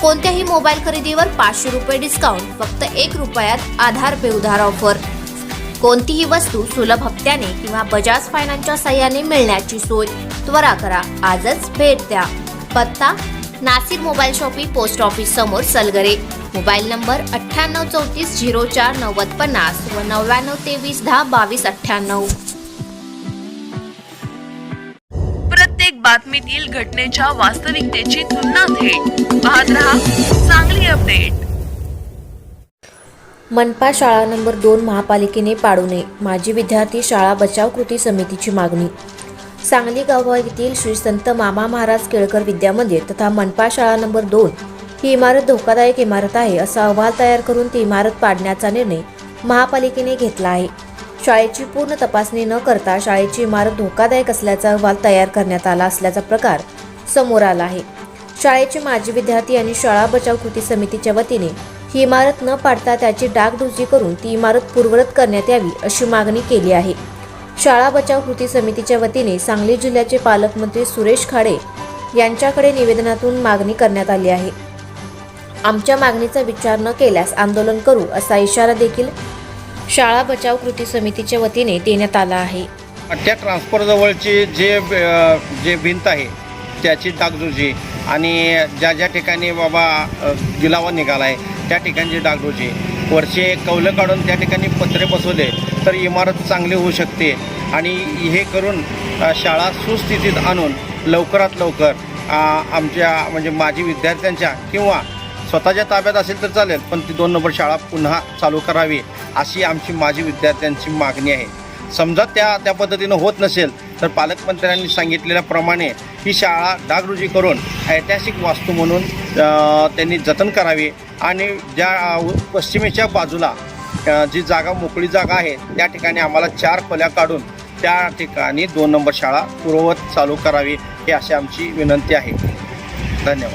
कोणत्याही मोबाईल खरेदीवर पाचशे रुपये डिस्काउंट फक्त एक रुपयात आधार पे उधार ऑफर कोणतीही वस्तू सुलभ हप्त्याने किंवा बजाज फायनान्सच्या सहाय्याने मिळण्याची सोय त्वरा करा. आजच भेट द्या. पत्ता Nashik mobile shoppe post office समोर सलगरे. मोबाईल नंबर अठ्ठ्याण्णव चौतीस झिरो चार नव्वद पन्नास व नव्याण्णव तेवीस दहा बावीस अठ्ठ्याण्णव. प्रत्येक बातमीतील घटनेच्या वास्तविकतेची तुलना थेट पाहत रहा. चांगली अपडेट मनपा शाळा नंबर दोन महापालिकेने पाडू नये. माजी विद्यार्थी शाळा बचाव कृती समितीची मागणी. सांगली गावातील श्री संत मामा महाराज केळकर विद्यामंदिर तथा मनपा शाळा नंबर दोन ही इमारत धोकादायक इमारत आहे असा अहवाल तयार करून ती इमारत पाडण्याचा निर्णय महापालिकेने घेतला आहे. शाळेची पूर्ण तपासणी न करता शाळेची इमारत धोकादायक असल्याचा अहवाल तयार करण्यात आला असल्याचा प्रकार समोर आला आहे. शाळेचे माजी विद्यार्थी आणि शाळा बचाव कृती समितीच्या वतीने ही इमारत न पाडता त्याची डागडुजी करून ती इमारत पूर्वरत करण्यात यावी अशी मागणी केली आहे. शाळा बचाव कृती समितीच्या वतीने सांगली जिल्ह्याचे पालकमंत्री सुरेश खाडे यांच्याकडे निवेदनातून मागणी करण्यात आली आहे. आमच्या मागणीचा विचार न केल्यास आंदोलन करू असा इशारा देखील शाळा बचाव कृती समितीच्या वतीने देण्यात आला आहे. त्या ट्रान्सफर जवळची जे जे भिंत आहे त्याची डागडुजी आणि ज्या ज्या ठिकाणी बाबा गिलावा निघाला आहे त्या ठिकाणची डागडोजी. वरचे कौलं काढून त्या ठिकाणी पत्रे बसवले तर इमारत चांगली होऊ शकते. आणि हे करून शाळा सुस्थितीत आणून लवकरात लवकर आमच्या म्हणजे माजी विद्यार्थ्यांच्या किंवा स्वतःच्या ताब्यात असेल तर चालेल पण ती दोन नंबर शाळा पुन्हा चालू करावी अशी आमची माजी विद्यार्थ्यांची मागणी आहे. समजा त्या त्या पद्धतीनं होत नसेल तर पालकमंत्र्यांनी सांगितलेल्याप्रमाणे ही शाळा डागडुजी करून ऐतिहासिक वास्तू म्हणून त्यांनी जतन करावी आणि ज्या पश्चिमेच्या बाजूला जी जागा मोकळी जागा आहे त्या ठिकाणी आम्हाला चार खोल्या काढून त्या ठिकाणी दोन नंबर शाळा पूर्ववत चालू करावी ही अशी आमची विनंती आहे. धन्यवाद.